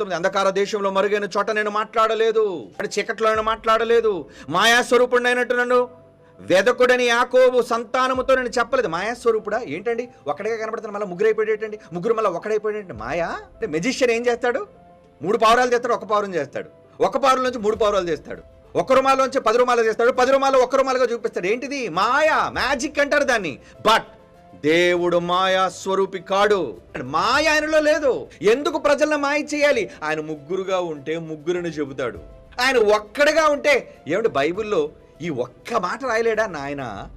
పంతొమ్మిది అంధకార దేశంలో మరుగైన చోట నేను మాట్లాడలేదు. చీకట్లో నేను మాట్లాడలేదు. మాయాస్వరూపుడైనట్టు నన్ను వెదకుడని యాకోబు సంతానముతో నేను చెప్పలేదు. మాయాస్వరూపుడా? ఏంటండి? ఒకటిగా కనబడుతున్న మళ్ళీ ముగ్గురు అయిపోయేటండి ముగ్గురు మళ్ళీ ఒకడైపోయేటండి మాయా? అంటే మెజిషియన్ ఏం చేస్తాడు? మూడు పావురాలు చేస్తాడు ఒక పావురం చేస్తాడు. ఒక పావురం నుంచి మూడు పావురాలు చేస్తాడు. ఒక రుమాలోంచి పది రుమాలు చేస్తాడు. పది రుమాలు ఒక్క రుమాలుగా చూపిస్తాడు. ఏంటిది? మాయా? మ్యాజిక్ అంటారు దాన్ని. బట్ దేవుడు మాయా స్వరూపి కాడు. మాయ ఆయనలో లేదు. ఎందుకు ప్రజలను మాయ చేయాలి? ఆయన ముగ్గురుగా ఉంటే ముగ్గురుని చెబుతాడు. ఆయన ఒక్కడిగా ఉంటే ఏమిటి బైబిల్లో ఈ ఒక్క మాట రాయలేడా నాయన?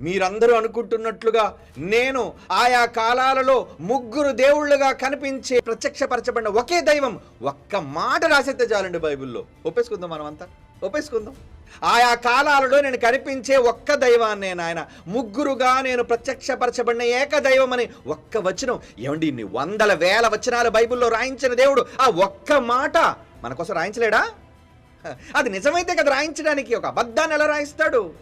మీరందరూ అనుకుంటున్నట్లుగా నేను ఆయా కాలాలలో ముగ్గురు దేవుళ్ళుగా కనిపించే ప్రత్యక్షపరచబడిన ఒకే దైవం ఒక్క మాట రాసేస్తే చాలండి బైబిల్లో. ఒప్పేసుకుందాం మనమంతా. ఒప్పేసుకుందాం. ఆయా కాలాలలో నేను కనిపించే ఒక్క దైవాన్నే నాయన. ముగ్గురుగా నేను ప్రత్యక్షపరచబడిన ఏక దైవం అని ఒక్క వచనం. ఏమండి ఇన్ని వందల వేల వచనాలు బైబిల్లో రాయించిన దేవుడు ఆ ఒక్క మాట మన కోసం రాయించలేడా? అది నిజమైతే కదా రాయించడానికి ఒక అబద్ధాన్ని ఎలా రాయిస్తాడు?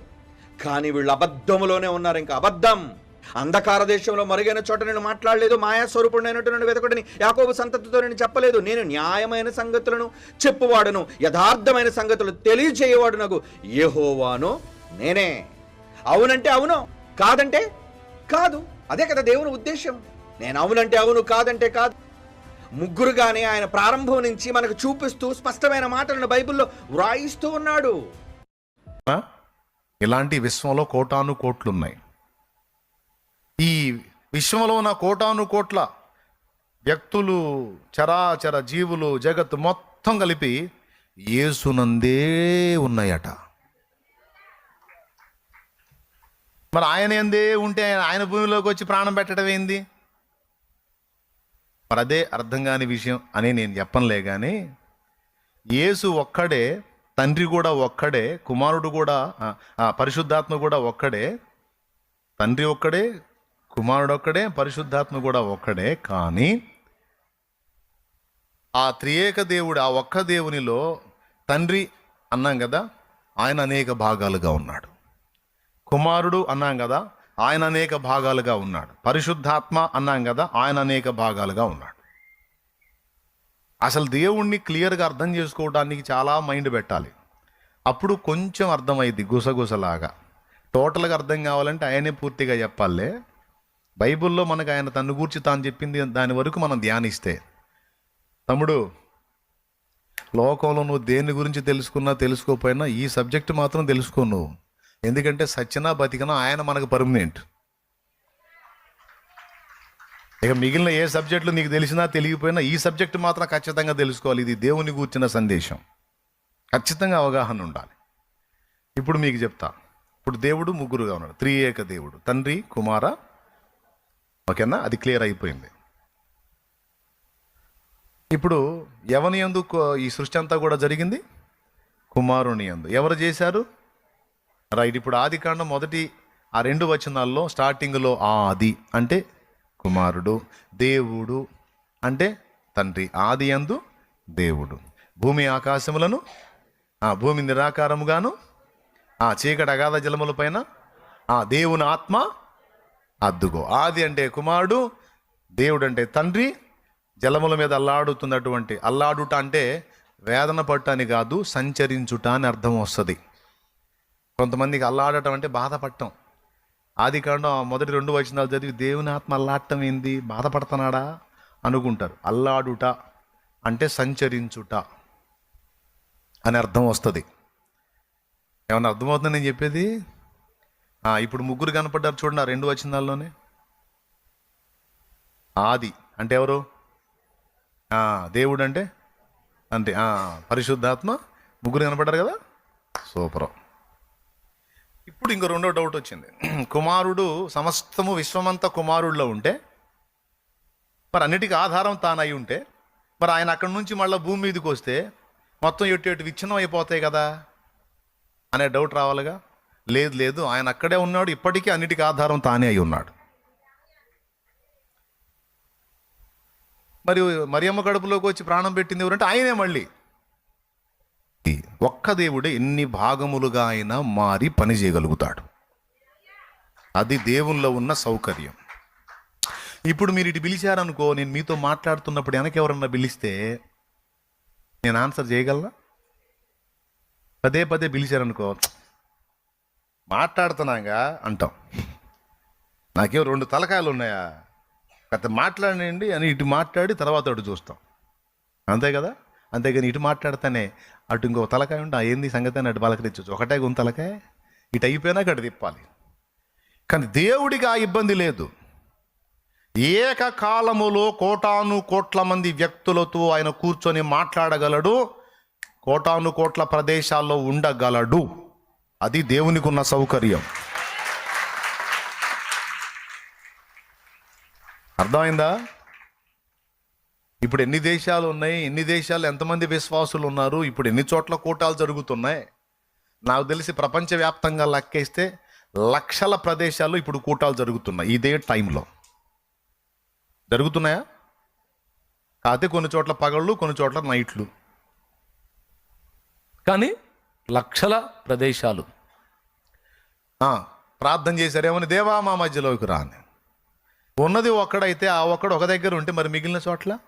కానీ వీళ్ళు అబద్ధములోనే ఉన్నారు ఇంకా. అబద్ధం. అంధకార దేశంలో మరుగైన చోట నేను మాట్లాడలేదు మాయా అయినట్టు నన్ను వెతకడని యాకోబు సంతతితో నేను చెప్పలేదు. నేను న్యాయమైన సంగతులను చెప్పువాడును యథార్థమైన సంగతులు తెలియజేయవాడు నాకు ఏహోవాను నేనే. అవునంటే అవును కాదంటే కాదు. అదే కదా దేవుని ఉద్దేశం. నేను అవునంటే అవును కాదంటే కాదు. ముగ్గురుగానే ఆయన ప్రారంభం నుంచి మనకు చూపిస్తూ స్పష్టమైన మాటలను బైబిల్లో వ్రాయిస్తూ ఉన్నాడు. ఆ? ఇలాంటి విశ్వంలో కోటాను కోట్లున్నాయి. ఈ విశ్వంలో ఉన్న కోటాను కోట్ల వ్యక్తులు చరాచర జీవులు జగత్తు మొత్తం కలిపి ఏసునందే ఉన్నాయట. మరి ఆయన ఎందే ఉంటే ఆయన భూమిలోకి వచ్చి ప్రాణం పెట్టడం ఏంది? మరి అదే అర్థం కాని విషయం అని నేను చెప్పనులే కానీ యేసు ఒక్కడే తండ్రి కూడా ఒక్కడే కుమారుడు కూడా పరిశుద్ధాత్మ కూడా ఒక్కడే తండ్రి ఒక్కడే కుమారుడు ఒక్కడే పరిశుద్ధాత్మ కూడా ఒక్కడే కానీ ఆ త్రియేక దేవుడు ఆ ఒక్క దేవునిలో తండ్రి అన్నాం కదా ఆయన అనేక భాగాలుగా ఉన్నాడు. కుమారుడు అన్నాం కదా ఆయన అనేక భాగాలుగా ఉన్నాడు. పరిశుద్ధాత్మ అన్నాం కదా ఆయన అనేక భాగాలుగా ఉన్నాడు. అసలు దేవుణ్ణి క్లియర్గా అర్థం చేసుకోవడానికి చాలా మైండ్ పెట్టాలి. అప్పుడు కొంచెం అర్థమైంది గుసగుసలాగా. టోటల్గా అర్థం కావాలంటే ఆయనే పూర్తిగా చెప్పాలే. బైబిల్లో మనకు ఆయన తను గూర్చి తాను చెప్పింది దాని వరకు మనం ధ్యానిస్తే తమ్ముడు లోకంలో నువ్వు దేని గురించి తెలుసుకున్నా తెలుసుకోకపోయినా ఈ సబ్జెక్ట్ మాత్రం తెలుసుకో నువ్వు. ఎందుకంటే సత్యనా బతికినా ఆయన మనకు పర్మనెంట్. ఇక మిగిలిన ఏ సబ్జెక్టులు నీకు తెలిసినా తెలియకపోయినా ఈ సబ్జెక్ట్ మాత్రం ఖచ్చితంగా తెలుసుకోవాలి. ఇది దేవుని కూర్చిన సందేశం. ఖచ్చితంగా అవగాహన ఉండాలి. ఇప్పుడు మీకు చెప్తా. ఇప్పుడు దేవుడు ముగ్గురుగా ఉన్నాడు. త్రి ఏక దేవుడు. తండ్రి కుమార ఓకేనా? అది క్లియర్ అయిపోయింది. ఇప్పుడు ఎవని యందు ఈ సృష్టి అంతా కూడా జరిగింది? కుమారుని యందు. ఎవరు చేశారు? రైట్ ఇప్పుడు ఆది కాండం మొదటి ఆ రెండు వచనాల్లో స్టార్టింగ్లో ఆది అంటే కుమారుడు దేవుడు అంటే తండ్రి. ఆది యందు దేవుడు. భూమి ఆకాశములను ఆ భూమి నిరాకారముగాను ఆ చీకటి అగాధ జలముల పైన ఆ దేవుని ఆత్మ అద్దుగో. ఆది అంటే కుమారుడు దేవుడు అంటే తండ్రి జలముల మీద అల్లాడుతున్నటువంటి అల్లాడుట అంటే వేదన పట్టని అని కాదు సంచరించుట అని అర్థం వస్తుంది. కొంతమందికి అల్లాడటం అంటే బాధపడటం. ఆది కాండం మొదటి రెండు వచనాలు చదివి దేవుని ఆత్మ అల్లాడటం ఏంది? బాధపడుతున్నాడా? అనుకుంటారు. అల్లాడుట అంటే సంచరించుట అని అర్థం వస్తుంది. ఏమన్నా అర్థమవుతుంది నేను చెప్పేది? ఇప్పుడు ముగ్గురు కనపడ్డారు చూడండి ఆ రెండు వచనాల్లోనే. ఆది అంటే ఎవరు? దేవుడు అంటే? అంతే పరిశుద్ధాత్మ ముగ్గురు కనపడ్డారు కదా? సూపర్. ఇప్పుడు ఇంకో రెండో డౌట్ వచ్చింది. కుమారుడు సమస్తము విశ్వమంతా కుమారుడిలో ఉంటే మరి అన్నిటికీ ఆధారం తానై ఉంటే మరి ఆయన అక్కడి నుంచి మళ్ళీ భూమి మీదకి వస్తే మొత్తం ఎటు ఎటు విచ్ఛిన్నం అయిపోతాయి కదా? అనే డౌట్ రావాలిగా? లేదు లేదు ఆయన అక్కడే ఉన్నాడు ఇప్పటికీ అన్నిటికీ ఆధారం తానే అయి ఉన్నాడు. మరి మరియమ్మ కడుపులోకి వచ్చి ప్రాణం పెట్టింది ఎవరంటే ఆయనే మళ్ళీ. ఒక్క దేవుడే ఎన్ని భాగములుగా ఆయన మారి పని చేయగలుగుతాడు. అది దేవుల్లో ఉన్న సౌకర్యం. ఇప్పుడు మీరు ఇటు పిలిచారనుకో నేను మీతో మాట్లాడుతున్నప్పుడు వెనకెవరన్నా పిలిస్తే నేను ఆన్సర్ చేయగలరా పదే పదే పిలిచారనుకో మాట్లాడుతున్నాగా అంటాం. నాకేం రెండు తలకాయలు ఉన్నాయా? గత మాట్లాడండి అని ఇటు మాట్లాడి తర్వాత అటు చూస్తాం. అంతే కదా? అంతేగాని ఇటు మాట్లాడితేనే అటు ఇంకో తలకాయ ఉంటే ఏంది సంగతి అని అటు పలకరించవచ్చు ఒకటే గుంత తలకాయ ఇటు అయిపోయినాక అటు తిప్పాలి. కానీ దేవుడికి ఆ ఇబ్బంది లేదు. ఏకకాలములో కోటాను కోట్ల మంది వ్యక్తులతో ఆయన కూర్చొని మాట్లాడగలడు కోటాను కోట్ల ప్రదేశాల్లో ఉండగలడు. అది దేవునికి ఉన్న సౌకర్యం. అర్థమైందా? ఇప్పుడు ఎన్ని దేశాలు ఉన్నాయి ఎన్ని దేశాలు ఎంతమంది విశ్వాసులు ఉన్నారు ఇప్పుడు ఎన్ని చోట్ల కూటాలు జరుగుతున్నాయి? నాకు తెలిసి ప్రపంచవ్యాప్తంగా లెక్కేస్తే లక్షల ప్రదేశాలు ఇప్పుడు కూటాలు జరుగుతున్నాయి ఇదే టైంలో. జరుగుతున్నాయా? కాకపోతే కొన్ని చోట్ల పగళ్ళు కొన్ని చోట్ల నైట్లు. కానీ లక్షల ప్రదేశాలు. ప్రార్థన చేశారేమని దేవా మా మధ్యలోకి రాని ఉన్నది ఒక్కడైతే ఆ ఒక్కడు ఒక దగ్గర ఉంటే మరి మిగిలిన చోట్ల?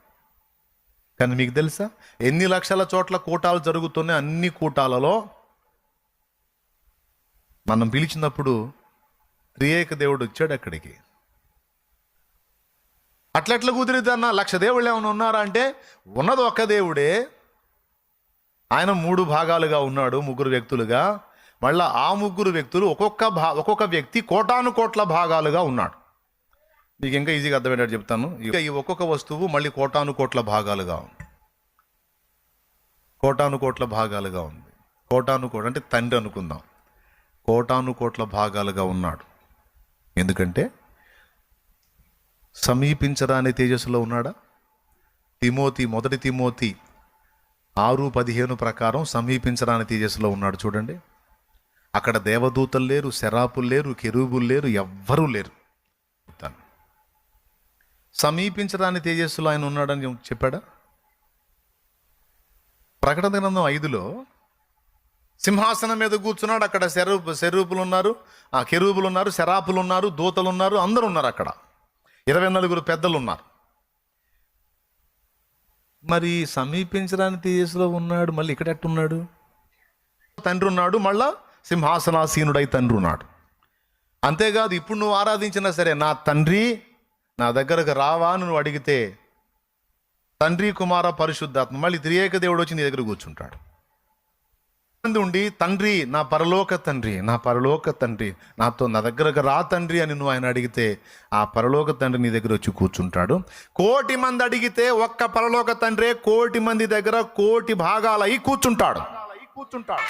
కానీ మీకు తెలుసా? ఎన్ని లక్షల చోట్ల కూటాలు జరుగుతున్నాయి అన్ని కూటాలలో? మనం పిలిచినప్పుడు త్రియేక దేవుడు వచ్చాడు అక్కడికి. అట్లెట్లా కుదిరిద్దన్న? లక్ష దేవుళ్ళు ఏమైనా ఉన్నారా అంటే ఉన్నది ఒక్క దేవుడే. ఆయన మూడు భాగాలుగా ఉన్నాడు ముగ్గురు వ్యక్తులుగా. మళ్ళీ ఆ ముగ్గురు వ్యక్తులు ఒక్కొక్క భా ఒక్కొక్క వ్యక్తి కోటాను కోట్ల భాగాలుగా ఉన్నాడు. మీకు ఇంకా ఈజీగా అర్థమయ్యేటట్టు చెప్తాను. ఇక ఈ ఒక్కొక్క వస్తువు మళ్ళీ కోటాను కోట్ల భాగాలుగా ఉంది. కోటాను కోట్ల భాగాలుగా ఉంది. కోటాను కోట అంటే తండ్రి అనుకుందాం. కోటాను కోట్ల భాగాలుగా ఉన్నాడు. ఎందుకంటే సమీపించరాని తేజస్సులో ఉన్నాడా? తిమోతి మొదటి తిమోతి ఆరు పదిహేను ప్రకారం సమీపించరాని తేజస్సులో ఉన్నాడు చూడండి. అక్కడ దేవదూతలు లేరు శరాపులు లేరు కెరూబులు లేరు ఎవ్వరూ లేరు. చెప్తాను సమీపించరాని తేజస్సులో ఆయన ఉన్నాడని చెప్పాడా? ప్రకటన గ్రంథం ఐదులో సింహాసనం మీద కూర్చున్నాడు. అక్కడ శరూపు శరూపులు ఉన్నారు ఆ కెరూబులు ఉన్నారు శరాపులు ఉన్నారు దూతలు ఉన్నారు అందరూ ఉన్నారు అక్కడ. ఇరవై నలుగురు పెద్దలు ఉన్నారు. మరి సమీపించడానికి తేజస్సులో ఉన్నాడు మళ్ళీ ఇక్కడ ఎట్టున్నాడు? తండ్రి ఉన్నాడు మళ్ళా సింహాసనాసీనుడై తండ్రి ఉన్నాడు. అంతేకాదు ఇప్పుడు నువ్వు ఆరాధించినా సరే నా తండ్రి నా దగ్గరకు రావా అని నువ్వు అడిగితే తండ్రి కుమార పరిశుద్ధాత్మ మళ్ళీ త్రియేక దేవుడు వచ్చి నీ దగ్గర కూర్చుంటాడు. మంది ఉండి తండ్రి నా పరలోక తండ్రి నా పరలోక తండ్రి నాతో నా దగ్గరకు రా తండ్రి అని నువ్వు ఆయన అడిగితే ఆ పరలోక తండ్రి నీ దగ్గర వచ్చి కూర్చుంటాడు. కోటి మంది అడిగితే ఒక్క పరలోక తండ్రే కోటి మంది దగ్గర కోటి భాగాలు అయి కూర్చుంటాడు కూర్చుంటాడు.